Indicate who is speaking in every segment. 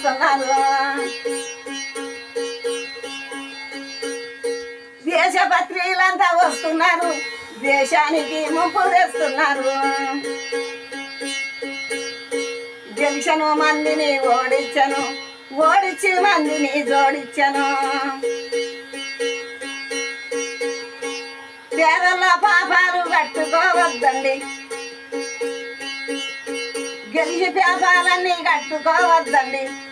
Speaker 1: వస్తున్నారు దేశపత్రిలంతా వస్తున్నారు దేశానికి ముప్పు తెస్తున్నారు. గెలిచను మందిని ఓడించను ఓడించి మందిని జోడించను. పేదల పాపాలు కట్టుకోవద్దండి. గెలిచి పేపాలన్నీ కట్టుకోవద్దండి.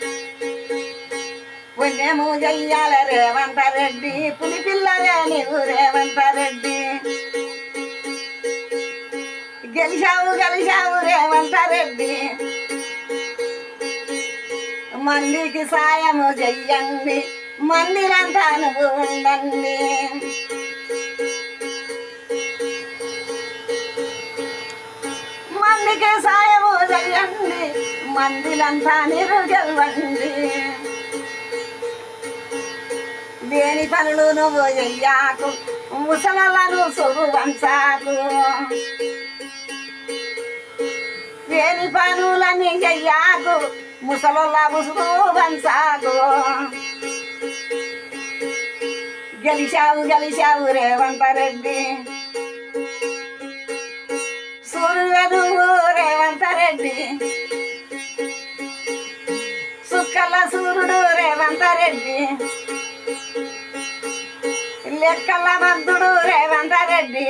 Speaker 1: పుణ్యము చెయ్యాల రేవంత రెడ్డి. పులి పిల్లలే నీవు రేవంత రెడ్డి. గెలిచావు గెలిచావు రేవంత రెడ్డి. మందికి సాయము చెయ్యండి. మందిరంతా నువ్వు ఉండండి. మందికి సాయము చెయ్యండి. మందిలంతా నిరు గెలవండి. పనులు నువ్వు చెయ్యాకు ముసలను సురు వంచాకు లేని పనులని చెయ్యాకు ముసలోళ్ళ ముసుగు వంచాకు గెలిచావు గెలిచావు రేవంత రెడ్డి. సూర్యుడు రేవంత రెడ్డి. సుక్కల సూర్యుడు రేవంత రెడ్డి. లెక్కల మంతుడు రేవంత రెడ్డి.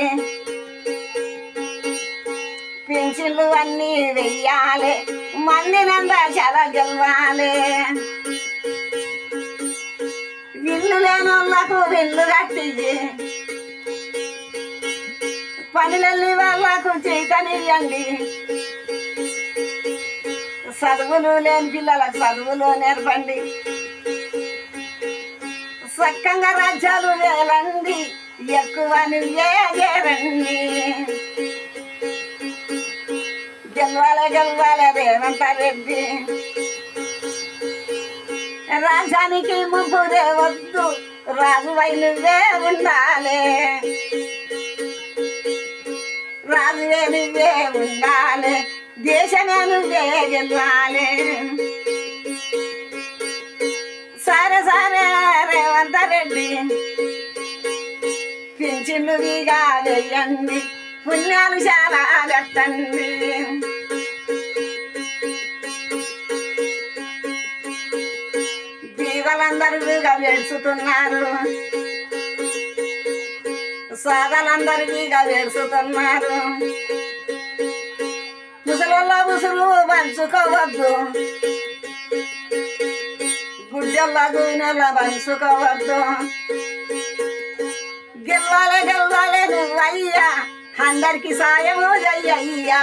Speaker 1: పింఛన్లు అన్నీ వెయ్యాలి మందినంతా చాలా గెలవాలి. ఇల్లు లేని వాళ్ళకు ఇల్లు కట్టి పనులెళ్ళి వాళ్ళకు చేయకనియండి చదువులు లేని పిల్లలకు చదువులు నేర్పండి. సక్కంగా రాజ్యాలు వేలండి. ఎక్కువ నువ్వే గెలవాల గెలవాల రేవంత రెడ్డి. రాజానికి ముగ్గురే వద్దు రాజువై నువ్వే ఉండాలి. రాజువే నువ్వే ఉండాలి దేశమే నువ్వే గెలవాలి. సరే సరే రేవంత రెడ్డి పింఛన్లు వేయండి పుణ్యాలు చాలా కట్టండి దీవలందరూ వీగా వేడుస్తున్నారు సాదలందరూ వీగా వేడుస్తున్నారు ముసలోళ్ళ ముసులు పంచుకోవద్దు. గుడ్డల్లా గుయినల్లా పంచుకోవద్దు గెల్లాలే గెలవాలి నువ్వయ్యా అందరికి సాయము జయ్యయ్యా.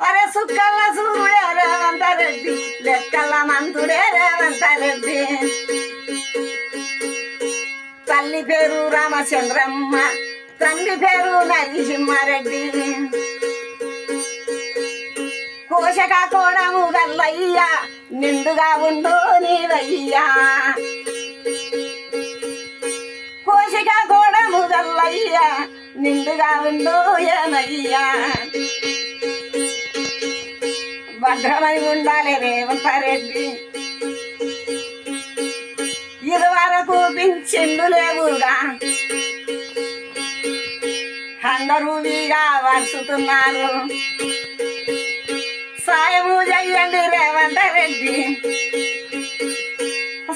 Speaker 1: అరే సుక్కల్ల సూర్యుడే రేవంత రెడ్డి లెక్కల మంతుడే రేవంత రెడ్డి. తల్లి పేరు రామచంద్రమ్మ తండ్రి పేరు నరసింహారెడ్డి. పోషక కోణము గల్లయ్యా నిండుగా ఉండు నీవయ్యా. పోషక కోణము గల్లయ్యా నిండుగా ఉండు ఏమయ్యా. భద్రమై ఉండాలి రేవంత రెడ్డి. ఇదివరకు పింఛన్లు లేవుగా. అందరూ వీగా వరుసుతున్నారు చెయ్యండి రేవంత రెడ్డి.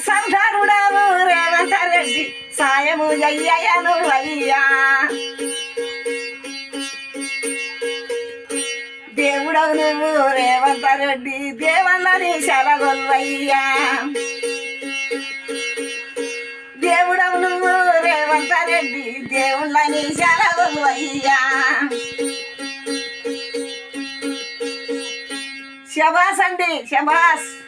Speaker 1: సర్దారుడావు రేవంత రెడ్డి. సాయము అయ్యను అయ్యా. దేవుడవు నువ్వు రేవంత రెడ్డి దేవన్నని సెలగొల్వయ్యా దేవుడవు నువ్వు రేవంత రెడ్డి దేవుళ్ళని సెలగొల్వయ్యా Syabas Andi, Syabas